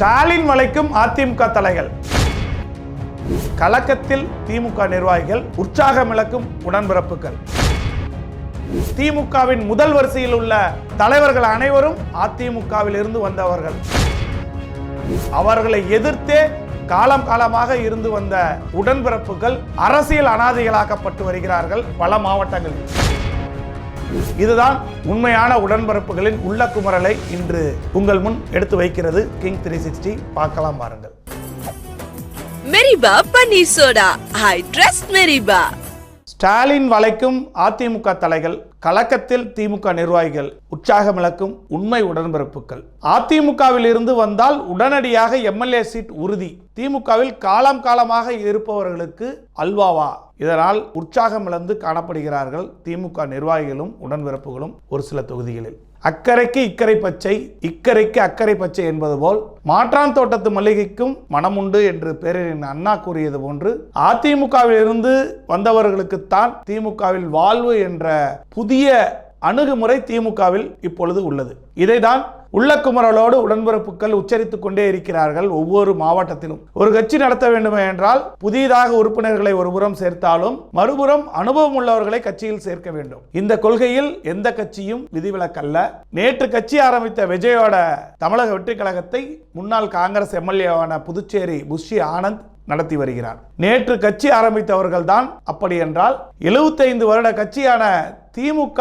ஸ்டாலின் வளைக்கும் அதிமுக தலைகள். கலக்கத்தில் திமுக நிர்வாகிகள் உற்சாகம் இழக்கும் உடன்பிறப்புகள். திமுகவின் முதல் வரிசையில் உள்ள தலைவர்கள் அனைவரும் அதிமுகவில் இருந்து வந்தவர்கள். அவர்களை எதிர்த்தே காலம் காலமாக இருந்து வந்த உடன்பிறப்புகள் அரசியல் அனாதைகளாக்கப்பட்டு வருகிறார்கள் பல மாவட்டங்களில். இதுதான் உண்மையான உடன்பிறப்புகளின் உள்ள குமரலை இன்று உங்கள் முன் எடுத்து வைக்கிறது கிங் த்ரீ சிக்ஸ்டி பார்க்கலாம் பாருங்கள் மெரிபா பன்னீர் சோடா. ஐ ட்ரஸ்ட் மெரிபா. ஸ்டாலின் வளைக்கும் அதிமுக தலைகள் கலக்கத்தில் திமுக நிர்வாகிகள் உற்சாகமிழக்கும் உண்மை உடன்பிறப்புகள் அதிமுகவில் இருந்து வந்தால் உடனடியாக எம்எல்ஏ சீட் உறுதி. திமுகவில் காலம் காலமாக இருப்பவர்களுக்கு அல்வாவா. இதனால் உற்சாகம் இழந்து காணப்படுகிறார்கள் திமுக நிர்வாகிகளும் உடன்பிறப்புகளும் ஒரு சில தொகுதிகளில். அக்கறைக்கு இக்கரை பச்சை இக்கரைக்கு அக்கறை பச்சை என்பது போல் மாற்றான் தோட்டத்து மல்லிகைக்கும் மனமுண்டு என்று பேரறிஞர் அண்ணா கூறியது போன்று அதிமுகவில் இருந்து வந்தவர்களுக்குத்தான் திமுகவில் வாழ்வு என்ற புதிய அணுகுமுறை திமுகவில் இப்பொழுது உள்ளது. இதைதான் உள்ள குமரலோடு உடன்பிறப்புகள் உச்சரித்துக் கொண்டே இருக்கிறார்கள் ஒவ்வொரு மாவட்டத்திலும். ஒரு கட்சி நடத்த வேண்டுமே என்றால் புதிதாக உறுப்பினர்களை ஒருபுறம் சேர்த்தாலும் மறுபுறம் அனுபவம் உள்ளவர்களை கட்சியில் சேர்க்க வேண்டும். இந்த கொள்கையில் எந்த கட்சியும் விதிவிலக்கல்ல. நேற்று கட்சி ஆரம்பித்த விஜயோட தமிழக வெற்றி கழகத்தை முன்னாள் காங்கிரஸ் எம்எல்ஏவான புதுச்சேரி புஷி ஆனந்த் நடத்தி வருகிறார். நேற்று கட்சி ஆரம்பித்தவர்கள் தான் அப்படி என்றால் எழுபத்தைந்து வருட கட்சியான திமுக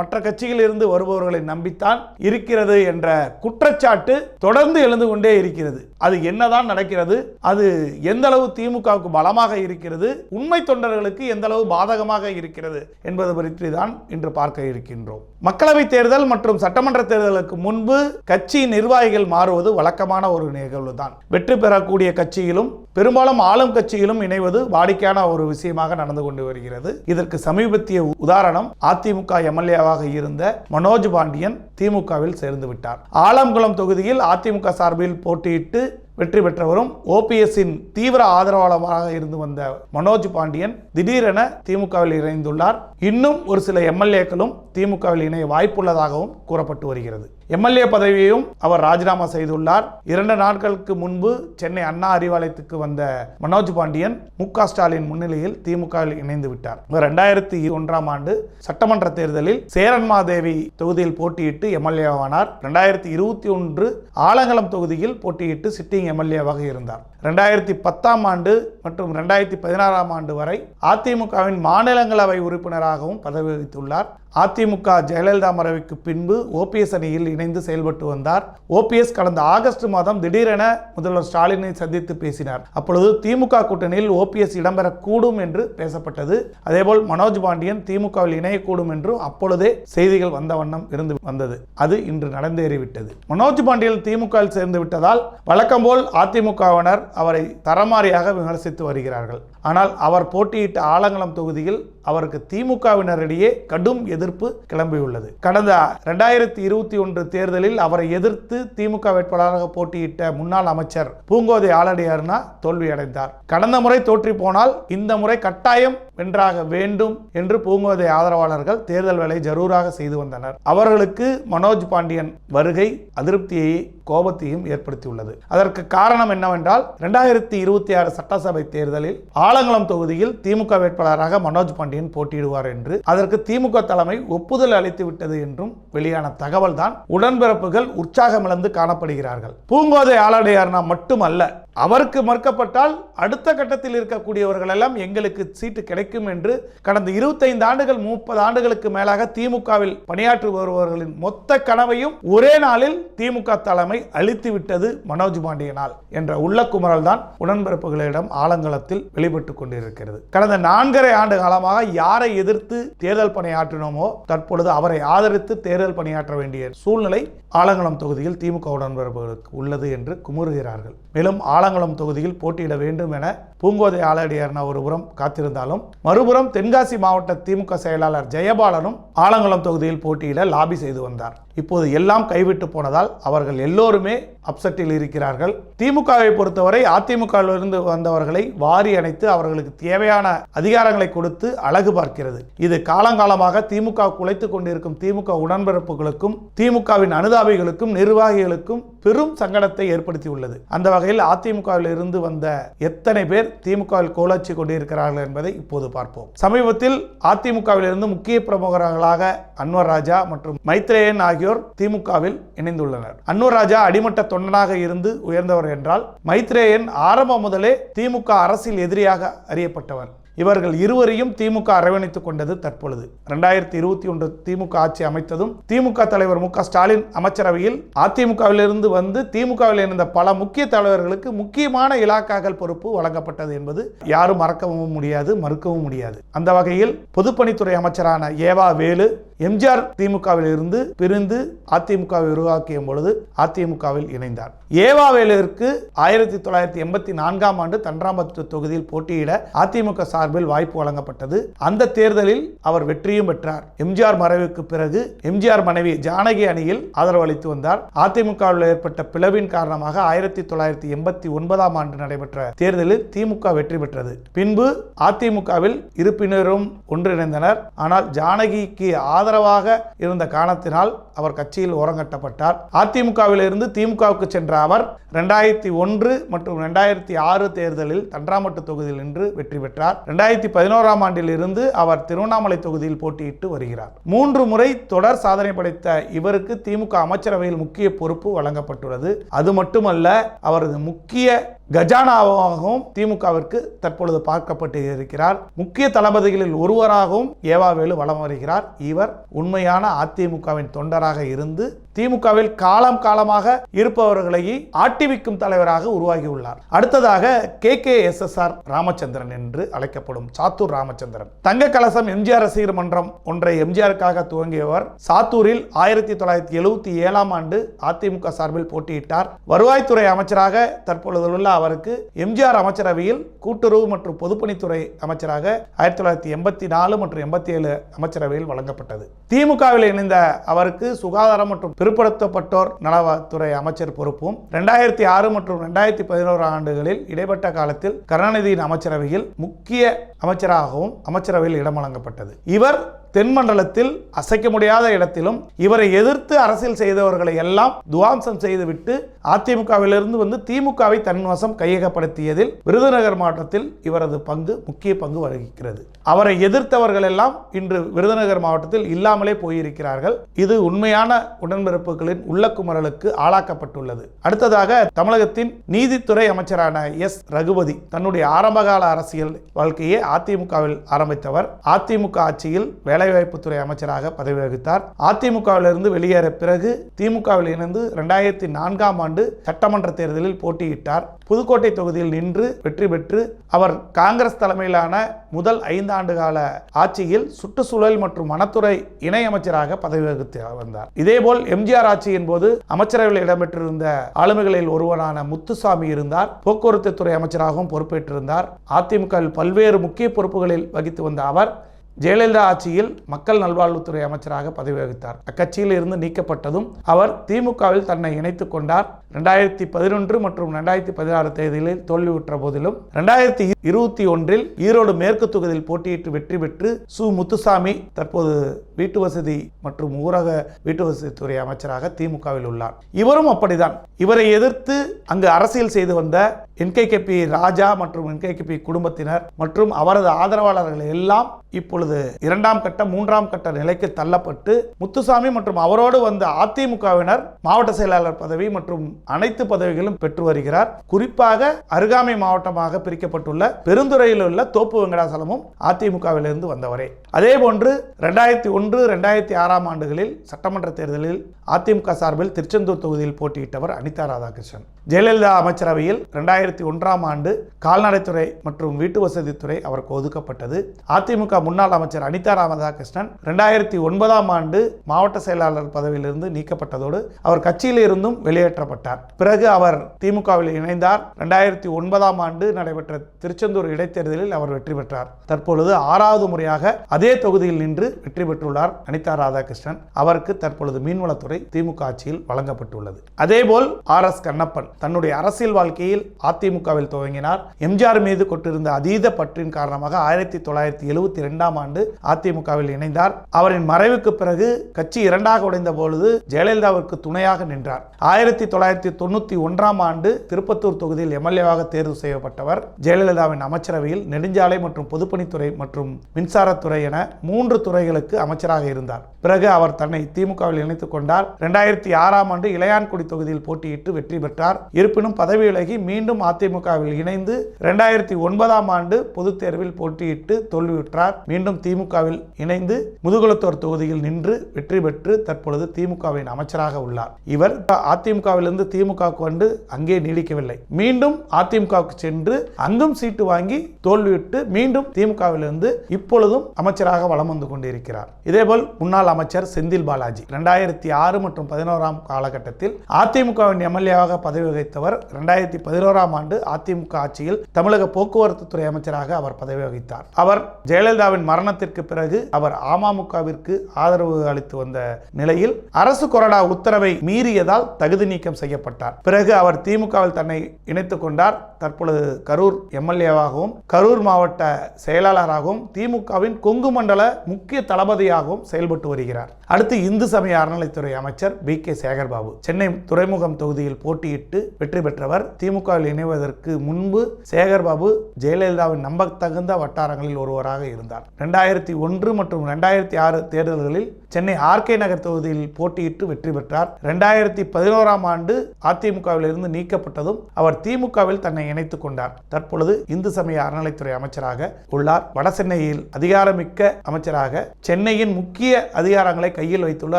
மற்ற கட்சிகளில் இருந்து வருபவர்களை நம்பித்தான் இருக்கிறது என்ற குற்றச்சாட்டு தொடர்ந்து எழுந்து கொண்டே இருக்கிறது. அது என்னதான் நடக்கிறது அது எந்த அளவு திமுகவுக்கு பலமாக இருக்கிறது உண்மை தொண்டர்களுக்கு எந்த அளவு பாதகமாக இருக்கிறது என்பது பற்றி தான் இன்று பார்க்க இருக்கின்றோம். மக்களவை தேர்தல் மற்றும் சட்டமன்ற தேர்தலுக்கு முன்பு கட்சி நிர்வாகிகள் மாறுவது வழக்கமான ஒரு நிகழ்வு தான் வெற்றி பெறக்கூடிய கட்சியிலும் பெரும்பாலும் ஆளும் கட்சியிலும் இணைவது வாடிக்கையான ஒரு விஷயமாக நடந்து கொண்டு வருகிறது. இதற்கு சமீபத்திய உதாரணம் அதிமுக எம்எல்ஏவாக இருந்த மனோஜ் பாண்டியன் திமுகவில் சேர்ந்து விட்டார். ஆலம்குளம் தொகுதியில் அதிமுக சார்பில் போட்டியிட்டு வெற்றி பெற்றவரும் ஓபிஎஸ்ஸின் தீவிர ஆதரவாளராக இருந்து வந்த மனோஜ் பாண்டியன் திடீரென திமுகவில் இணைந்துள்ளார். இன்னும் ஒரு சில எம்எல்ஏக்களும் திமுகவில் இணைய வாய்ப்புள்ளதாகவும் கூறப்பட்டு வருகிறது. எம்எல்ஏ பதவியையும் அவர் ராஜினாமா செய்துள்ளார். இரண்டு நாட்களுக்கு முன்பு சென்னை அண்ணா அறிவாலயத்துக்கு வந்த மனோஜ் பாண்டியன் மு க ஸ்டாலின் முன்னிலையில் திமுகவில் இணைந்து விட்டார். இவர் ரெண்டாயிரத்தி ஒன்றாம் ஆண்டு சட்டமன்ற தேர்தலில் சேரன்மாதேவி தொகுதியில் போட்டியிட்டு எம்எல்ஏ ஆனார். ரெண்டாயிரத்தி இருபத்தி ஒன்று ஆலங்குளம் தொகுதியில் போட்டியிட்டு சிட்டிங் எம்எல்ஏவாக இருந்தார். ரெண்டாயிரத்தி பத்தாம் ஆண்டு மற்றும் ரெண்டாயிரத்தி பதினாறாம் ஆண்டு வரை அதிமுகவின் மாநிலங்களவை உறுப்பினராகவும் பதவி வகித்துள்ளார் அதிமுக ஜெயலலிதா மறைவுக்கு பின்பு ஓபிஎஸ் அணியில் இணைந்து செயல்பட்டு வந்தார். ஓபிஎஸ் கடந்த ஆகஸ்ட் மாதம் திடீரென முதல்வர் ஸ்டாலினை சந்தித்து பேசினார். அப்பொழுது திமுக கூட்டணியில் ஓபிஎஸ் இடம்பெறக்கூடும் என்று பேசப்பட்டது. அதேபோல் மனோஜ் பாண்டியன் திமுகவில் இணையக்கூடும் என்றும் அப்பொழுதே செய்திகள் வந்த வண்ணம் இருந்து வந்தது. அது இன்று நடந்தேறிவிட்டது. மனோஜ் பாண்டியன் திமுகவில் சேர்ந்து விட்டதால் வழக்கம் போல் அதிமுகவினர் அவரை தரமாரியாக விமர்சித்து வருகிறார்கள். ஆனால் அவர் போட்டியிட்ட ஆலங்குளம் தொகுதியில் அவருக்கு திமுகவினரிடையே கடும் எதிர்ப்பு கிளம்பியுள்ளது. கடந்த ரெண்டாயிரத்தி இருபத்தி ஒன்று தேர்தலில் அவரை எதிர்த்து திமுக வேட்பாளராக போட்டியிட்ட முன்னாள் அமைச்சர் பூங்கோதை ஆலடியார்னா தோல்வியடைந்தார். கடந்த முறை தோற்றி போனால் இந்த முறை கட்டாயம் வென்றாக வேண்டும் என்று பூங்கோதை ஆதரவாளர்கள் தேர்தல் வேலை ஜரூராக செய்து வந்தனர். அவர்களுக்கு மனோஜ் பாண்டியன் வருகை அதிருப்தியை கோபத்தையும் ஏற்படுத்தியுள்ளது. அதற்கு காரணம் என்னவென்றால் ரெண்டாயிரத்தி இருபத்தி ஆறு சட்டசபை தேர்தலில் ஆலங்குளம் தொகுதியில் திமுக வேட்பாளராக மனோஜ் பாண்டியன் போட்டியிடுவார் என்று அதற்கு திமுக தலைமை ஒப்புதல் அளித்து விட்டது என்றும் வெளியான தகவல் தான் உடன்பிறப்புகள் உற்சாகமிழந்து காணப்படுகிறார்கள். பூங்கோதை ஆளடையார்னா மட்டுமல்ல அவருக்கு மறுக்கப்பட்டால் அடுத்த கட்டத்தில் இருக்கக்கூடியவர்கள் எல்லாம் எங்களுக்கு சீட்டு கிடைக்கும் என்று கடந்த இருபத்தைந்து ஆண்டுகள் முப்பது ஆண்டுகளுக்கு மேலாக திமுகவில் பணியாற்றி வருபவர்களின் மொத்த கனவையும் ஒரே நாளில் திமுக தலைமை அழித்து விட்டது மனோஜ் பாண்டியனால் என்ற உள்ள குமரல் தான் உடன்பிறப்புகளிடம் ஆலங்கலத்தில் வெளிப்பட்டு கொண்டிருக்கிறது. கடந்த நான்கரை ஆண்டு காலமாக யாரை எதிர்த்து தேர்தல் பணியாற்றினோமோ தற்பொழுது அவரை ஆதரித்து தேர்தல் பணியாற்ற வேண்டிய சூழ்நிலை ஆலங்குளம் தொகுதியில் திமுக உடன்பிறப்புகளுக்கு உள்ளது என்று குமுறுகிறார்கள். மேலும் ஆலங்குளம் தொகுதியில் போட்டியிட வேண்டும் என பூங்கோதை ஆலடியார்ன ஒருபுறம் காத்திருந்தாலும் மறுபுறம் தென்காசி மாவட்ட திமுக செயலாளர் ஜெயபாலனும் ஆலங்குளம் தொகுதியில் போட்டியிட லாபி செய்து வந்தார். இப்போது எல்லாம் கைவிட்டு போனதால் அவர்கள் எல்லோருமே அப்செட்டில் இருக்கிறார்கள். திமுகவை பொறுத்தவரை அதிமுகவிலிருந்து வந்தவர்களை வாரி அணைத்து அவர்களுக்கு தேவையான அதிகாரங்களை கொடுத்து அழகு பார்க்கிறது. இது காலங்காலமாக திமுக குலைத்து கொண்டிருக்கும் திமுக உடன்பிறப்புகளுக்கும் திமுகவின் அனுதாபிகளுக்கும் நிர்வாகிகளுக்கும் பெரும் சங்கடத்தை ஏற்படுத்தியுள்ளது. அந்த வகையில் அதிமுகவில் இருந்து வந்த எத்தனை பேர் திமுகவில் கோலாச்சி கொண்டிருக்கிறார்கள் என்பதை இப்போது பார்ப்போம். சமீபத்தில் அதிமுகவில் இருந்து முக்கிய பிரமுகர்களாக அன்வர் ராஜா மற்றும் மைத்ரேயன் ஆகியோர் திமுகவில் இணைந்துள்ளனர். அன்வர் ராஜா அடிமட்ட தொண்டனாக இருந்து உயர்ந்தவர் என்றால் மைத்ரேயன் ஆரம்பம் முதலே திமுக அரசியல் எதிரியாக அறியப்பட்டவர் இவர்கள் இருவரையும் திமுக அரவணைத்துக் கொண்டது தற்பொழுது. ரெண்டாயிரத்தி இருபத்தி ஒன்று திமுக ஆட்சி அமைத்ததும் திமுக தலைவர் மு ஸ்டாலின் அமைச்சரவையில் அதிமுகவிலிருந்து வந்து திமுகவில் இருந்த பல முக்கிய தலைவர்களுக்கு முக்கியமான இலாக்காக்கள் பொறுப்பு வழங்கப்பட்டது என்பது யாரும் மறக்கவும் முடியாது மறுக்கவும் முடியாது. அந்த வகையில் பொதுப்பணித்துறை அமைச்சரான ஏவா வேலு எம்ஜிஆர் திமுகவில் இருந்து பிரிந்து அதிமுகவை உருவாக்கிய பொழுது அதிமுகவில் இணைந்தார். ஏவாவேலுவிற்கு ஆயிரத்தி தொள்ளாயிரத்தி எண்பத்தி நான்காம் ஆண்டு தன்றாம்பத்து தொகுதியில் போட்டியிட அதிமுக சார்பில் வாய்ப்பு வழங்கப்பட்டது. அந்த தேர்தலில் அவர் வெற்றியும் பெற்றார். எம்ஜிஆர் மறைவுக்கு பிறகு எம்ஜிஆர் மனைவி ஜானகி அணியில் ஆதரவு அளித்து வந்தார். அதிமுகவில் ஏற்பட்ட பிளவின் காரணமாக ஆயிரத்தி தொள்ளாயிரத்தி எண்பத்தி ஒன்பதாம் ஆண்டு நடைபெற்ற தேர்தலில் திமுக வெற்றி பெற்றது. பின்பு அதிமுகவில் இருப்பினரும் ஒன்றிணைந்தனர். ஆனால் ஜானகிக்கு ஆதரவாக இருந்த காரணத்தினால் அவர் கட்சியில் ஓரங்கட்டப்பட்டார். அதிமுகவில் இருந்து திமுகவுக்கு சென்ற அவர் ரெண்டாயிரத்தி ஒன்று மற்றும் ரெண்டாயிரத்தி ஆறு தேர்தலில் தன்றாமட்டு தொகுதியில் நின்று வெற்றி பெற்றார். ரெண்டாயிரத்தி பதினோராம் ஆண்டில் இருந்து அவர் திருவண்ணாமலை தொகுதியில் போட்டியிட்டு வருகிறார். மூன்று முறை தொடர் சாதனை படைத்த இவருக்கு திமுக அமைச்சரவையில் முக்கிய பொறுப்பு வழங்கப்பட்டுள்ளது. அது மட்டுமல்ல அவரது முக்கிய கஜானாவாகவும் திமுகவிற்கு தற்பொழுது பார்க்கப்பட்டு இருக்கிறார். முக்கிய தளபதிகளில் ஒருவராகவும் ஏவாவேலு வலம் வருகிறார். இவர் உண்மையான அதிமுகவின் தொண்டராக இருந்து திமுகவில் காலம் காலமாக இருப்பவர்களை ஆட்டிவிக்கும் தலைவராக உருவாகியுள்ளார். அடுத்ததாக K K S S R Ramachandran என்று அழைக்கப்படும் சாத்தூர் ராமச்சந்திரன். தங்க கலசம் எம்ஜிஆர் ரசிகர் மன்றம் ஒன்றை எம்ஜிஆருக்காக துவங்கியவர். சாத்தூரில் ஆயிரத்தி தொள்ளாயிரத்தி எழுபத்தி ஏழாம் ஆண்டு அதிமுக சார்பில் போட்டியிட்டார். வருவாய்த்துறை அமைச்சராக தற்பொழுதுள்ள அவருக்கு எம்ஜிஆர் அமைச்சரவையில் கூட்டுறவு மற்றும் பொதுப்பணித்துறை அமைச்சராக ஆயிரத்தி தொள்ளாயிரத்தி எண்பத்தி நாலு மற்றும் எண்பத்தி ஏழு அமைச்சரவையில் வழங்கப்பட்டது. திமுகவில் இணைந்த அவருக்கு சுகாதாரம் மற்றும் பிற்படுத்தப்பட்டோர் நலத்துறை அமைச்சர் பொறுப்பும் ரெண்டாயிரத்தி ஆறு மற்றும் ரெண்டாயிரத்தி பதினோரு ஆண்டுகளில் இடைப்பட்ட காலத்தில் கருணாநிதியின் அமைச்சரவையில் முக்கிய அமைச்சராகவும் அமைச்சரவையில் இடம் வழங்கப்பட்டது. இவர் தென்மண்டலத்தில் அசைக்க முடியாத இடத்திலும் இவரை எதிர்த்து அரசியல் செய்தவர்களை எல்லாம் துவாம்சம் செய்துவிட்டு அதிமுகவிலிருந்து வந்து திமுகவை தன்வசம் கையகப்படுத்தியதில் விருதுநகர் மாவட்டத்தில் இவரது பங்கு முக்கிய பங்கு வகிக்கிறது. அவரை எதிர்த்தவர்கள் எல்லாம் இன்று விருதுநகர் மாவட்டத்தில் இல்லாமலே போயிருக்கிறார்கள். இது உண்மையான உடன்பிறப்புகளின் உள்ளக்குமரலுக்கு ஆளாக்கப்பட்டுள்ளது. அடுத்ததாக தமிழகத்தின் நீதித்துறை அமைச்சரான எஸ். ரகுபதி தன்னுடைய ஆரம்பகால அரசியல் வாழ்க்கையை அதிமுகவில் ஆரம்பித்தவர். அதிமுக ஆட்சியில் வேலைவாய்ப்புத்துறை அமைச்சராக பதவி வகித்தார் அதிமுகவிலிருந்து வெளியேற பிறகு திமுகவில் இணைந்து இரண்டாயிரத்தி நான்காம் ஆண்டு சட்டமன்ற தேர்தலில் போட்டியிட்டார். புதுக்கோட்டை தொகுதியில் நின்று வெற்றி பெற்று அவர் காங்கிரஸ் தலைமையிலான முதல் ஐந்தாண்டு கால ஆட்சியில் சுற்றுச்சூழல் மற்றும் வனத்துறை இணை அமைச்சராக பதவி வகித்து வந்தார். இதேபோல் எம்ஜிஆர் ஆட்சியின் போது அமைச்சரவையில் இடம்பெற்றிருந்த ஆளுமைகளில் ஒருவரான முத்துசாமி இருந்தார். போக்குவரத்து துறை அமைச்சராகவும் பொறுப்பேற்றிருந்தார். அதிமுகவில் பல்வேறு முக்கிய பொறுப்புகளில் வகித்து வந்த அவர் ஜெயலலிதா ஆட்சியில் மக்கள் நல்வாழ்வுத்துறை அமைச்சராக பதவி வகித்தார் அக்கட்சியில் இருந்து நீக்கப்பட்டதும் அவர் திமுகவில் தன்னை இணைத்துக் கொண்டார். ரெண்டாயிரத்தி பதினொன்று மற்றும் ரெண்டாயிரத்தி பதினாறு தேர்தலில் தோல்வியுற்ற போதிலும் ரெண்டாயிரத்தி இருபத்தி ஒன்றில் ஈரோடு மேற்கு தொகுதியில் போட்டியிட்டு வெற்றி பெற்று சு. முத்துசாமி தற்போது வீட்டு வசதி மற்றும் ஊரக வீட்டு வசதித்துறை அமைச்சராக திமுகவில் உள்ளார். இவரும் அப்படிதான் இவரை எதிர்த்து அங்கு அரசியல் செய்து வந்த என்கேகேபி ராஜா மற்றும் என்கேகேபி குடும்பத்தினர் மற்றும் அவரது ஆதரவாளர்கள் எல்லாம் இப்பொழுது இரண்டாம் கட்ட மூன்றாம் கட்ட நிலைக்கு தள்ளப்பட்டு முத்துசாமி மற்றும் அவரோடு வந்த அதிமுகவினர் மாவட்ட செயலாளர் பதவி மற்றும் அனைத்து பதவிகளும் பெற்று வருகிறார். குறிப்பாக அருகாமை மாவட்டமாக பிரிக்கப்பட்டுள்ள பெருந்துறையில் உள்ள தோப்பு வெங்கடாசலமும் அதிமுகவிலிருந்து வந்தவரே. அதே போன்று ரெண்டாயிரத்தி ஒன்று ரெண்டாயிரத்தி ஆறாம் ஆண்டுகளில் சட்டமன்ற தேர்தலில் அதிமுக சார்பில் திருச்செந்தூர் தொகுதியில் போட்டியிட்டவர் அனிதா ராதாகிருஷ்ணன். ஜெயலலிதா அமைச்சரவையில் ரெண்டாயிரத்தி ஒன்றாம் ஆண்டு கால்நடைத்துறை மற்றும் வீட்டு வசதித்துறை அவருக்கு ஒதுக்கப்பட்டது. அதிமுக முன்னாள் அமைச்சர் அனிதா ராமதாகிருஷ்ணன் ரெண்டாயிரத்தி ஒன்பதாம் ஆண்டு மாவட்ட செயலாளர் பதவியிலிருந்து நீக்கப்பட்டதோடு அவர் கட்சியில் இருந்தும் வெளியேற்றப்பட்டார். பிறகு அவர் திமுகவில் இணைந்தார். ரெண்டாயிரத்தி ஒன்பதாம் ஆண்டு நடைபெற்ற திருச்செந்தூர் இடைத்தேர்தலில் அவர் வெற்றி பெற்றார். தற்பொழுது ஆறாவது முறையாக அதே தொகுதியில் நின்று வெற்றி பெற்றுள்ளார் அனிதா ராதாகிருஷ்ணன். அவருக்கு தற்பொழுது மீன்வளத்துறை திமுக ஆட்சியில் வழங்கப்பட்டுள்ளது. அதேபோல் ஆர் எஸ் கண்ணப்பன் தன்னுடைய அரசியல் வாழ்க்கையில் அதிமுகவில் துவங்கினார். எம்ஜிஆர் மீது கொண்டிருந்த அதீத பற்றின் காரணமாக ஆயிரத்தி தொள்ளாயிரத்தி எழுபத்தி இரண்டாம் ஆண்டு அதிமுகவில் இணைந்தார். அவரின் மறைவுக்கு பிறகு கட்சி இரண்டாக உடைந்த பொழுது ஜெயலலிதாவிற்கு துணையாக நின்றார். ஆயிரத்தி தொள்ளாயிரத்தி தொண்ணூத்தி ஒன்றாம் ஆண்டு திருப்பத்தூர் தொகுதியில் எம்எல்ஏவாக தேர்வு செய்யப்பட்டவர். ஜெயலலிதாவின் அமைச்சரவையில் நெடுஞ்சாலை மற்றும் பொதுப்பணித்துறை மற்றும் மின்சாரத்துறை என மூன்று துறைகளுக்கு அமைச்சராக இருந்தார். பிறகு அவர் தன்னை திமுகவில் இணைத்துக் கொண்டார். இரண்டாயிரத்தி ஆறாம் ஆண்டு இளையான்குடி தொகுதியில் போட்டியிட்டு வெற்றி பெற்றார். இருப்பினும் பதவி விலகி மீண்டும் அதிமுகவில் இணைந்து இரண்டாயிரத்தி ஒன்பதாம் ஆண்டு பொதுத் தேர்வில் போட்டியிட்டு தோல்வியுற்றார். மீண்டும் திமுகவில் இணைந்து முதுகுளத்தூர் தொகுதியில் நின்று வெற்றி பெற்று தற்பொழுது திமுகவின் அமைச்சராக உள்ளார். இவர் அதிமுகவிலிருந்து திமுகவுக்கு வந்து அங்கே நீடிக்கவில்லை. மீண்டும் அதிமுகவுக்கு சென்று அங்கும் சீட்டு வாங்கி தோல்வியிட்டு மீண்டும் திமுகவிலிருந்து இப்பொழுதும் அமைச்சராக வலம் வந்து கொண்டிருக்கிறார். இதேபோல் முன்னாள் அமைச்சர் செந்தில் பாலாஜி இரண்டாயிரத்தி ஆறு மற்றும் பதினோராம் காலகட்டத்தில் அதிமுகவின் எம்எல்ஏவாக பதவி வகித்தவர் இரண்டாயிரத்தி பதினோராம் ஆண்டு அதிமுக ஆட்சியில் தமிழக போக்குவரத்து துறை அமைச்சராக அவர் பதவி வகித்தார். அவர் ஜெயலலிதாவின் மரணத்திற்கு பிறகு அவர் அமமுகவிற்கு ஆதரவு அளித்து வந்த நிலையில் அரசு கொறடா உத்தரவை மீறியதால் தகுதி நீக்கம் செய்யப்பட்டார். பிறகு அவர் திமுகவில் தன்னை இணைத்துக் கொண்டார். தற்பொழுது கரூர் எம்எல்ஏவாகவும் கரூர் மாவட்ட செயலாளராகவும் திமுகவின் கொங்கு மண்டல முக்கிய தளபதியாகவும் செயல்பட்டு வருகிறார். அடுத்து இந்து சமய அறநிலைத்துறை அமைச்சர் பி கே சேகர்பாபு. சென்னை துறைமுகம் தொகுதியில் போட்டியிட்டு வெற்றி பெற்றவர் திமுகவில் இணைவதற்கு முன்பு சேகர்பாபு ஜெயலலிதாவின் நம்பத்தகுந்த வட்டாரங்களில் ஒருவராக இருந்தார். ரெண்டாயிரத்தி ஒன்று மற்றும் ரெண்டாயிரத்தி ஆறு தேர்தல்களில் சென்னை ஆர்கே நகர் தொகுதியில் போட்டியிட்டு வெற்றி பெற்றார். ரெண்டாயிரத்தி பதினோராம் ஆண்டு அதிமுகவில் இருந்து நீக்கப்பட்டதும் அவர் திமுகவில் தன்னை இணைத்துக் கொண்டார். தற்பொழுது இந்து சமய அறநிலைத்துறை அமைச்சராக உள்ளார். வடசென்னையில் அதிகாரமிக்க அமைச்சராக சென்னையின் முக்கிய அதிகாரங்களை கையில் வைத்துள்ள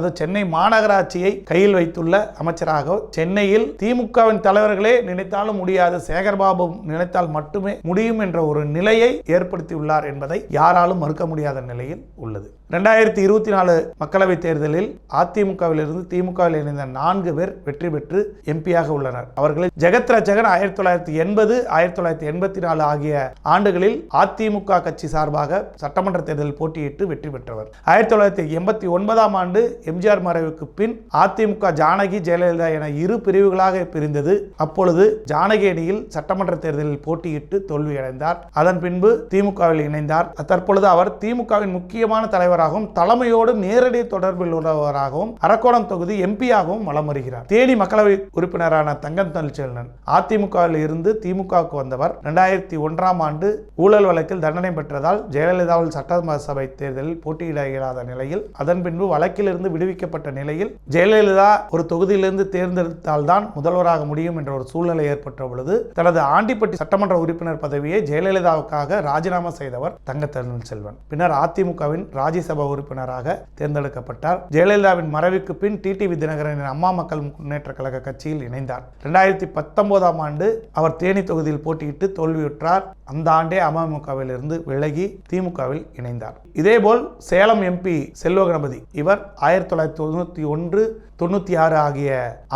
அது சென்னை மாநகராட்சியை கையில் வைத்துள்ள அமைச்சராக சென்னையில் திமுக திமுகவின் தலைவர்களே நினைத்தாலும் முடியாது. சேகர்பாபு நினைத்தால் மட்டுமே முடியும் என்ற ஒரு நிலையை ஏற்படுத்தியுள்ளார் என்பதை யாராலும் மறுக்க முடியாத நிலையில் உள்ளது. ரெண்டாயிரத்தி இருபத்தி நாலு மக்களவைத் தேர்தலில் அதிமுகவிலிருந்து திமுகவில் இணைந்த நான்கு பேர் வெற்றி பெற்று எம்பியாக உள்ளனர். அவர்களில் ஜெகத் ரட்சகன் ஆயிரத்தி தொள்ளாயிரத்தி எண்பது ஆயிரத்தி தொள்ளாயிரத்தி எண்பத்தி நாலு ஆகிய ஆண்டுகளில் அதிமுக கட்சி சார்பாக சட்டமன்ற தேர்தலில் போட்டியிட்டு வெற்றி பெற்றவர். ஆயிரத்தி தொள்ளாயிரத்தி எண்பத்தி ஒன்பதாம் ஆண்டு எம்ஜிஆர் மறைவுக்கு பின் அதிமுக ஜானகி ஜெயலலிதா என இரு பிரிவுகளாக பிரிந்தது. அப்பொழுது ஜானகி அணியில் சட்டமன்ற தேர்தலில் போட்டியிட்டு தோல்வியடைந்தார். அதன் பின்பு திமுகவில் இணைந்தார். தற்பொழுது அவர் திமுகவின் முக்கியமான தலைவர் தலைவராகவும் தலைமையோடு நேரடி தொடர்பில் உள்ளவராகவும் அரக்கோணம் தொகுதி எம்பியாகவும் வலம் வருகிறார். தேனி மக்களவை உறுப்பினரான தங்கம் தமிழ்ச்செல்வன் அதிமுகவில் இருந்து திமுகவுக்கு வந்தவர் இரண்டாயிரத்தி ஒன்றாம் ஆண்டு ஊழல் வழக்கில் தண்டனை பெற்றதால் ஜெயலலிதாவில் சட்டசபை தேர்தலில் போட்டியிட இயலாத நிலையில் அதன் பின்பு வழக்கிலிருந்து விடுவிக்கப்பட்ட நிலையில் ஜெயலலிதா ஒரு தொகுதியிலிருந்து தேர்ந்தெடுத்தால்தான் முதல்வராக முடியும் என்ற ஒரு சூழ்நிலை ஏற்பட்ட பொழுது தனது ஆண்டிப்பட்டி சட்டமன்ற உறுப்பினர் பதவியை ஜெயலலிதாவுக்காக ராஜினாமா செய்தவர் தங்க செல்வன் பின்னர் அதிமுகவின் ராஜ்யசபா உறுப்பினராக தேர்ந்தெடுக்கப்பட்டார். ஜெயலலிதாவின் மறைவுக்கு பின் டிடிவி தினகரனின் அம்மா மக்கள் முன்னேற்ற கழக கட்சியில் இணைந்தார். இரண்டாயிரத்தி பத்தொன்பதாம் ஆண்டு அவர் தேனி தொகுதியில் போட்டியிட்டு தோல்வியுற்றார். அந்த ஆண்டே அமமுகவில் இருந்து விலகி திமுகவில் இணைந்தார். இதேபோல் சேலம் எம்பி செல்வ கணபதி இவர் ஆயிரத்தி தொள்ளாயிரத்தி தொண்ணூற்றி ஒன்று தொண்ணூற்றி ஆறு ஆகிய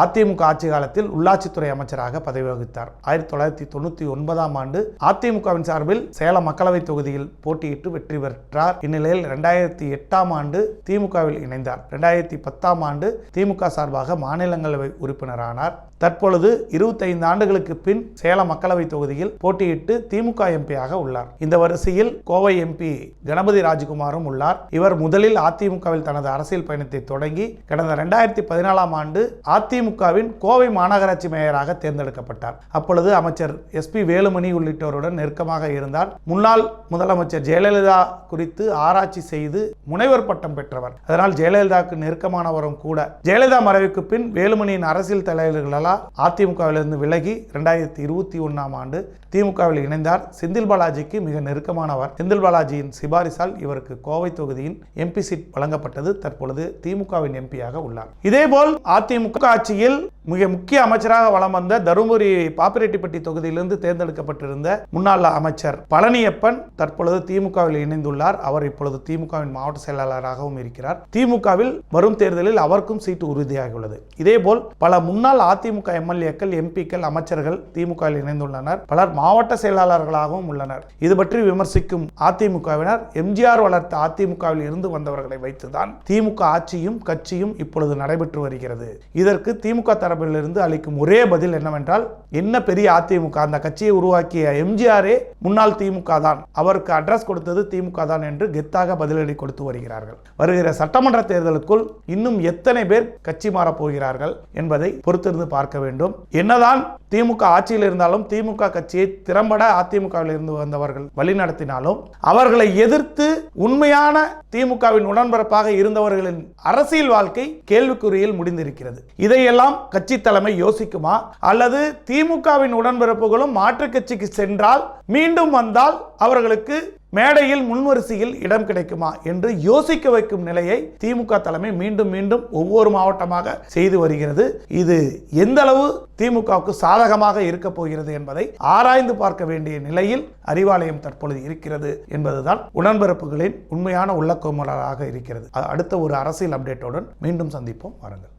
அதிமுக ஆட்சி காலத்தில் உள்ளாட்சித்துறை அமைச்சராக பதவி வகித்தார் ஆயிரத்தி தொள்ளாயிரத்தி தொண்ணூற்றி ஒன்பதாம் ஆண்டு அதிமுகவின் சார்பில் சேலம் மக்களவை தொகுதியில் போட்டியிட்டு வெற்றி பெற்றார். இந்நிலையில் இரண்டாயிரத்தி எட்டாம் ஆண்டு திமுகவில் இணைந்தார். இரண்டாயிரத்தி பத்தாம் ஆண்டு திமுக சார்பாக மாநிலங்களவை உறுப்பினரானார். தற்பொழுது இருபத்தைந்து ஆண்டுகளுக்கு பின் சேலம் மக்களவை தொகுதியில் போட்டியிட்டு திமுக எம்பியாக உள்ளார். இந்த வரிசையில் கோவை எம்பி கணபதி ராஜ்குமாரும் உள்ளார். இவர் முதலில் அதிமுகவில் தனது அரசியல் பயணத்தை தொடங்கி கடந்த இரண்டாயிரத்தி பதினாலாம் ஆண்டு அதிமுகவின் கோவை மாநகராட்சி மேயராக தேர்ந்தெடுக்கப்பட்டார். அப்பொழுது அமைச்சர் எஸ் பி வேலுமணி உள்ளிட்டோருடன் நெருக்கமாக இருந்தார். முன்னாள் முதலமைச்சர் ஜெயலலிதா குறித்து ஆராய்ச்சி செய்து முனைவர் பட்டம் பெற்றவர். அதனால் ஜெயலலிதாவுக்கு நெருக்கமானவரும் கூட. ஜெயலலிதா மறைவுக்கு பின் வேலுமணியின் அரசியல் தலைவர்களால் பாலா அதிமுகவிலிருந்து விலகி ரெண்டாயிரத்தி இருபத்தி ஒன்றாம் ஆண்டு திமுகவில் இணைந்தார். செந்தில் பாலாஜிக்கு மிக நெருக்கமானவர். செந்தில் பாலாஜியின் சிபாரிசால் இவருக்கு கோவை தொகுதியின் எம்பி சீட் வழங்கப்பட்டது. தற்பொழுது திமுகவின் எம்பியாக உள்ளார். இதேபோல் அதிமுக ஆட்சியில் மிக முக்கிய அமைச்சராக வலம் வந்த தருமபுரி பாப்பிரெட்டிப்பட்டி தொகுதியிலிருந்து தேர்ந்தெடுக்கப்பட்டிருந்த முன்னாள் அமைச்சர் பழனியப்பன் தற்பொழுது திமுகவில் இணைந்துள்ளார். அவர் இப்பொழுது திமுகவின் மாவட்ட செயலாளராகவும் இருக்கிறார். திமுகவில் வரும் தேர்தலில் அவருக்கும் சீட்டு உறுதியாகியுள்ளது. இதேபோல் பல முன்னாள் அதிமுக எம்எல்ஏக்கள் எம்பிக்கள் அமைச்சர்கள் திமுகவில் இணைந்துள்ளனர். பலர் மாவட்ட செயலாளர்களாகவும் உள்ளனர். இது பற்றி விமர்சிக்கும் அதிமுகவினர் எம்ஜிஆர் வளர்த்த அதிமுகவில் இருந்து வந்தவர்களை வைத்துதான் திமுக ஆட்சியும் கட்சியும் இப்பொழுது நடைபெற்று வருகிறது. இதற்கு திமுக தரப்பிலிருந்து அளிக்கும் ஒரே பதில் என்னவென்றால் என்ன பெரிய அதிமுக? அந்த கட்சியை உருவாக்கிய எம்ஜிஆரே முன்னாள் திமுக தான். அவருக்கு அட்ரஸ் கொடுத்தது திமுக தான் என்று கெத்தாக பதிலடி கொடுத்து வருகிறார்கள். வருகிற சட்டமன்ற தேர்தலுக்குள் இன்னும் எத்தனை பேர் கட்சி மாறப் இருக்கிறார்கள் என்பதை பொறுத்திருந்து பார்க்க வேண்டும். என்னதான் திமுக ஆட்சியில் இருந்தாலும் திமுக கட்சியை திறம்பட அதிமுகவில் இருந்து வந்தவர்கள் வழிநடத்தினாலும் அவர்களை எதிர்த்து உண்மையான திமுகவின் உடன்பரப்பாக இருந்தவர்களின் அரசியல் வாழ்க்கை கேள்விக்குறியில் முடிந்திருக்கிறது. இதையெல்லாம் கட்சி தலைமை யோசிக்குமா? அல்லது திமுகவின் உடன்பிறப்புகளும் மாற்றுக் கட்சிக்கு சென்றால் மீண்டும் வந்தால் அவர்களுக்கு மேடையில் முன்வரிசையில் இடம் கிடைக்குமா என்று யோசிக்க வைக்கும் நிலையை திமுக தலைமை மீண்டும் மீண்டும் ஒவ்வொரு மாவட்டமாக செய்து வருகிறது. இது எந்த அளவு திமுகவுக்கு சாதகமாக இருக்க போகிறது என்பதை ஆராய்ந்து பார்க்க வேண்டிய நிலையில் அறிவாலயம் தற்பொழுது இருக்கிறது என்பதுதான் உடன்பிறப்புகளின் உண்மையான உள்ளக்கோமலாக இருக்கிறது. அடுத்த ஒரு அரசியல் அப்டேட்டுடன் மீண்டும் சந்திப்போம். வாருங்கள்.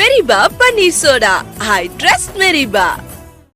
மெரிபா பன்னீர் சோடா. I trust மெரிபா.